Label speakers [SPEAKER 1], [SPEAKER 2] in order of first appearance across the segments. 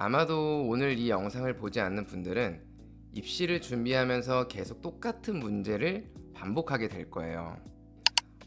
[SPEAKER 1] 아마도 오늘 이 영상을 보지 않는 분들은 입시를 준비하면서 계속 똑같은 문제를 반복하게 될 거예요.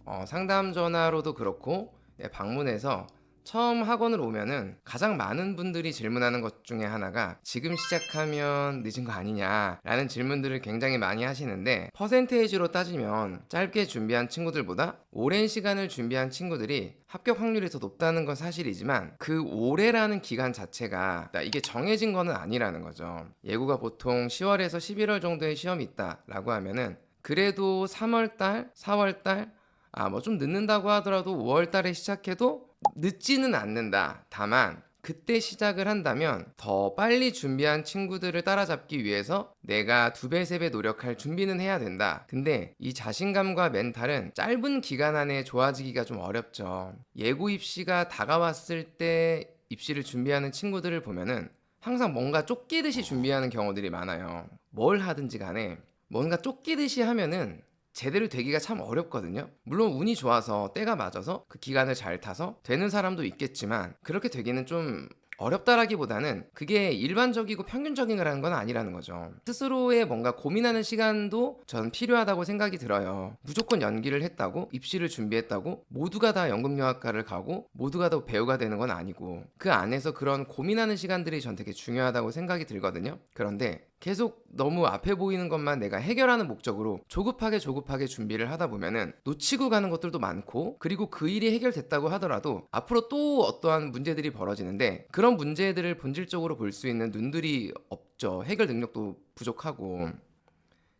[SPEAKER 1] 어, 상담 전화로도 그렇고 네, 방문해서 처음 학원을 오면은 가장 많은 분들이 질문하는 것 중에 하나가 지금 시작하면 늦은 거 아니냐라는 질문들을 굉장히 많이 하시는데 퍼센테이지로 따지면 짧게 준비한 친구들보다 오랜 시간을 준비한 친구들이 합격 확률이 더 높다는 건 사실이지만 그 오래라는 기간 자체가 이게 정해진 거는 아니라는 거죠. 예고가 보통 10월에서 11월 정도의 시험이 있다라고 하면은 그래도 3월 달, 4월 달 아, 뭐 좀 늦는다고 하더라도 5월 달에 시작해도 늦지는 않는다. 다만 그때 시작을 한다면 더 빨리 준비한 친구들을 따라잡기 위해서 내가 두 배, 세 배 노력할 준비는 해야 된다. 근데 이 자신감과 멘탈은 짧은 기간 안에 좋아지기가 좀 어렵죠. 예고 입시가 다가왔을 때 입시를 준비하는 친구들을 보면은 항상 뭔가 쫓기듯이 준비하는 경우들이 많아요. 뭘 하든지 간에 뭔가 쫓기듯이 하면은 제대로 되기가 참 어렵거든요. 물론 운이 좋아서 때가 맞아서 그 기간을 잘 타서 되는 사람도 있겠지만 그렇게 되기는 좀 어렵다라기보다는 그게 일반적이고 평균적인 거라는 건 아니라는 거죠. 스스로의 뭔가 고민하는 시간도 전 필요하다고 생각이 들어요. 무조건 연기를 했다고 입시를 준비했다고 모두가 다 연극영화과를 가고 모두가 다 배우가 되는 건 아니고 그 안에서 그런 고민하는 시간들이 전 되게 중요하다고 생각이 들거든요. 그런데 계속 너무 앞에 보이는 것만 내가 해결하는 목적으로 조급하게 조급하게 준비를 하다 보면은 놓치고 가는 것들도 많고 그리고 그 일이 해결됐다고 하더라도 앞으로 또 어떠한 문제들이 벌어지는데 그런 문제들을 본질적으로 볼 수 있는 눈들이 없죠. 해결 능력도 부족하고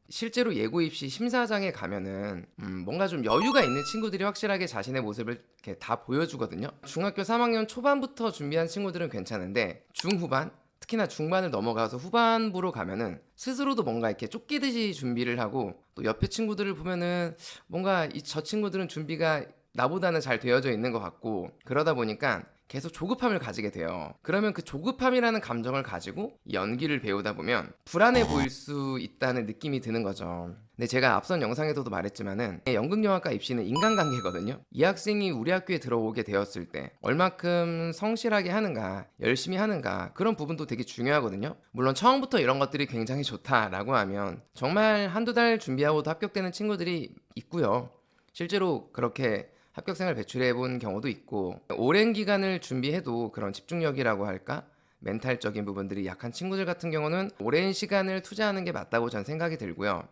[SPEAKER 1] 실제로 예고 입시 심사장에 가면은 음, 뭔가 좀 여유가 있는 친구들이 확실하게 자신의 모습을 이렇게 다 보여주거든요. 중학교 3학년 초반부터 준비한 친구들은 괜찮은데 중후반 특히나 중반을 넘어가서 후반부로 가면은 스스로도 뭔가 이렇게 쫓기듯이 준비를 하고 또 옆에 친구들을 보면은 뭔가 이 저 친구들은 준비가 나보다는 잘 되어져 있는 것 같고 그러다 보니까 계속 조급함을 가지게 돼요. 그러면 그 조급함이라는 감정을 가지고 이 연기를 배우다 보면 불안해 보일 수 있다는 느낌이 드는 거죠. 근데 제가 앞선 영상에서도 말했지만은 연극영화과 입시는 인간관계거든요. 이 학생이 우리 학교에 들어오게 되었을 때 얼마큼 성실하게 하는가, 열심히 하는가 그런 부분도 되게 중요하거든요. 물론 처음부터 이런 것들이 굉장히 좋다라고 하면 정말 한두 달 준비하고도 합격되는 친구들이 있고요. 실제로 그렇게 합격생을 배출해 본 경우도 있고 오랜 기간을 준비해도 그런 집중력이라고 할까 멘탈적인 부분들이 약한 친구들 같은 경우는 오랜 시간을 투자하는 게 맞다고 전 생각이 들고요.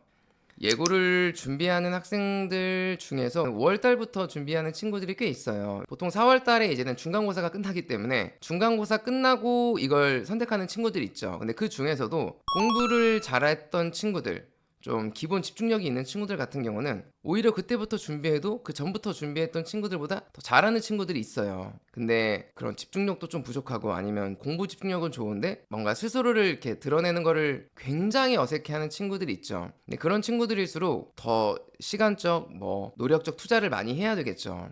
[SPEAKER 1] 예고를 준비하는 학생들 중에서 5월 달부터 준비하는 친구들이 꽤 있어요. 보통 4월 달에 이제는 중간고사가 끝나기 때문에 중간고사 끝나고 이걸 선택하는 친구들이 있죠. 근데 그 중에서도 공부를 잘했던 친구들 좀 기본 집중력이 있는 친구들 같은 경우는 오히려 그때부터 준비해도 그 전부터 준비했던 친구들보다 더 잘하는 친구들이 있어요. 근데 그런 집중력도 좀 부족하고 아니면 공부 집중력은 좋은데 뭔가 스스로를 이렇게 드러내는 거를 굉장히 어색해하는 친구들이 있죠. 근데 그런 친구들일수록 더 시간적 뭐 노력적 투자를 많이 해야 되겠죠.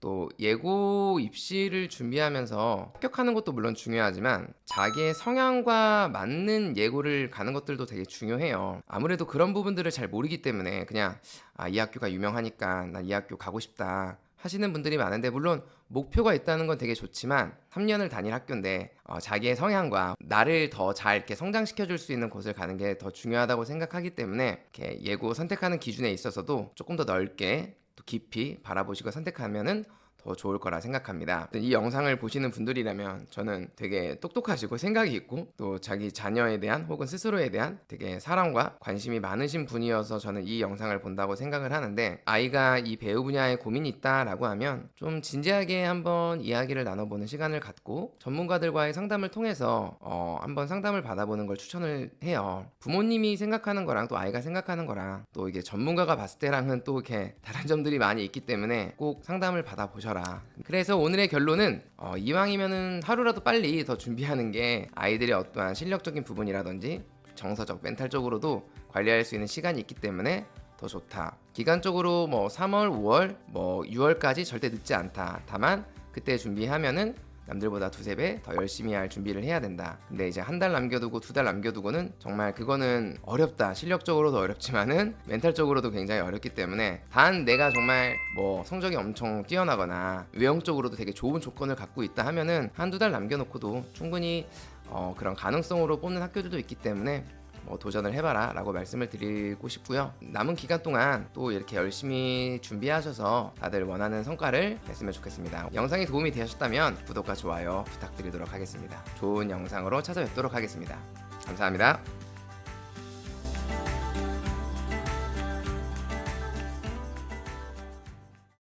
[SPEAKER 1] 또 예고 입시를 준비하면서 합격하는 것도 물론 중요하지만 자기의 성향과 맞는 예고를 가는 것들도 되게 중요해요. 아무래도 그런 부분들을 잘 모르기 때문에 그냥 아, 이 학교가 유명하니까 난 이 학교 가고 싶다. 하시는 분들이 많은데 물론 목표가 있다는 건 되게 좋지만 3년을 다닐 학교인데 어, 자기의 성향과 나를 더 잘 이렇게 성장시켜 줄 수 있는 곳을 가는 게 더 중요하다고 생각하기 때문에 이렇게 예고 선택하는 기준에 있어서도 조금 더 넓게 또 깊이 바라보시고 선택하면은 더 좋을 거라 생각합니다. 이 영상을 보시는 분들이라면 저는 되게 똑똑하시고 생각이 있고 또 자기 자녀에 대한 혹은 스스로에 대한 되게 사랑과 관심이 많으신 분이어서 저는 이 영상을 본다고 생각을 하는데 아이가 이 배우 분야에 고민이 있다라고 하면 좀 진지하게 한번 이야기를 나눠보는 시간을 갖고 전문가들과의 상담을 통해서 어, 한번 상담을 받아보는 걸 추천을 해요. 부모님이 생각하는 거랑 또 아이가 생각하는 거랑 또 이게 전문가가 봤을 때랑은 또 이렇게 다른 점들이 많이 있기 때문에 꼭 상담을 받아보셔 라. 그래서 오늘의 결론은 어, 이왕이면은 하루라도 빨리 더 준비하는 게 아이들의 어떠한 실력적인 부분이라든지 정서적, 멘탈적으로도 관리할 수 있는 시간이 있기 때문에 더 좋다. 기간적으로 뭐 3월, 5월, 뭐 6월까지 절대 늦지 않다. 다만 그때 준비하면은 남들보다 두세 배 더 열심히 할 준비를 해야 된다. 근데 이제 한 달 남겨두고 두 달 남겨두고는 정말 그거는 어렵다. 실력적으로도 어렵지만은 멘탈적으로도 굉장히 어렵기 때문에 단 내가 정말 뭐 성적이 엄청 뛰어나거나 외형적으로도 되게 좋은 조건을 갖고 있다 하면은 한두 달 남겨놓고도 충분히 어, 그런 가능성으로 뽑는 학교들도 있기 때문에 뭐 도전을 해봐라 라고 말씀을 드리고 싶고요. 남은 기간 동안 또 이렇게 열심히 준비하셔서 다들 원하는 성과를 냈으면 좋겠습니다. 영상이 도움이 되셨다면 구독과 좋아요 부탁드리도록 하겠습니다. 좋은 영상으로 찾아뵙도록 하겠습니다. 감사합니다